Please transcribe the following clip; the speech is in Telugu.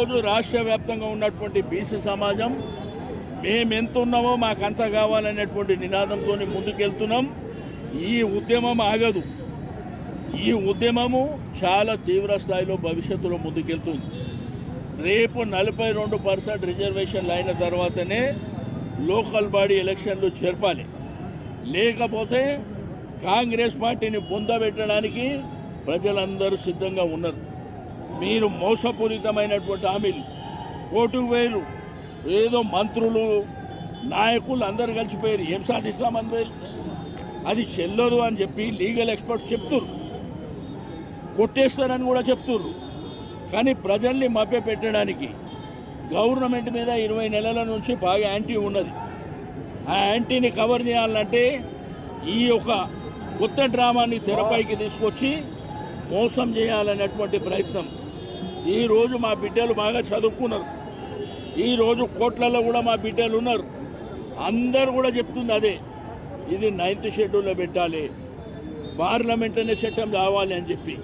ఈరోజు రాష్ట్ర వ్యాప్తంగా ఉన్నటువంటి బీసీ సమాజం మేమెంత ఉన్నామో మాకంత కావాలనేటువంటి నినాదంతో ముందుకెళ్తున్నాం. ఈ ఉద్యమం ఆగదు. ఈ ఉద్యమము చాలా తీవ్ర స్థాయిలో భవిష్యత్తులో ముందుకెళ్తుంది. రేపు నలభై రెండు పర్సెంట్ రిజర్వేషన్లు అయిన తర్వాతనే లోకల్ బాడీ ఎలక్షన్లు జరపాలి లేకపోతే కాంగ్రెస్ పార్టీని పొందబెట్టడానికి ప్రజలందరూ సిద్ధంగా ఉన్నారు. మీరు మోసపూరితమైనటువంటి హామీలు కోటుకు వేలు ఏదో మంత్రులు నాయకులు అందరు కలిసిపోయారు. ఏం సాధిస్తామని పేరు అది చెల్లరు అని చెప్పి లీగల్ ఎక్స్పర్ట్స్ చెప్తున్నారు కొట్టేస్తారని కూడా చెప్తున్నారు కానీ ప్రజల్ని మభ్య పెట్టడానికి గవర్నమెంట్ మీద ఇరవై నెలల నుంచి బాగా యాంటీ ఉన్నది. ఆ యాంటీని కవర్ చేయాలంటే ఈ యొక్క కొత్త డ్రామాని తెరపైకి తీసుకొచ్చి మోసం చేయాలనేటువంటి ప్రయత్నం ఈరోజు మా బిడ్డలు బాగా చదువుకున్నారు. ఈరోజు కోట్లలో కూడా మా బిడ్డలు ఉన్నారు. అందరు కూడా చెప్తుంది అదే ఇది నైన్త్ షెడ్యూల్లో పెట్టాలి. పార్లమెంట్ చట్టం రావాలి అని చెప్పి.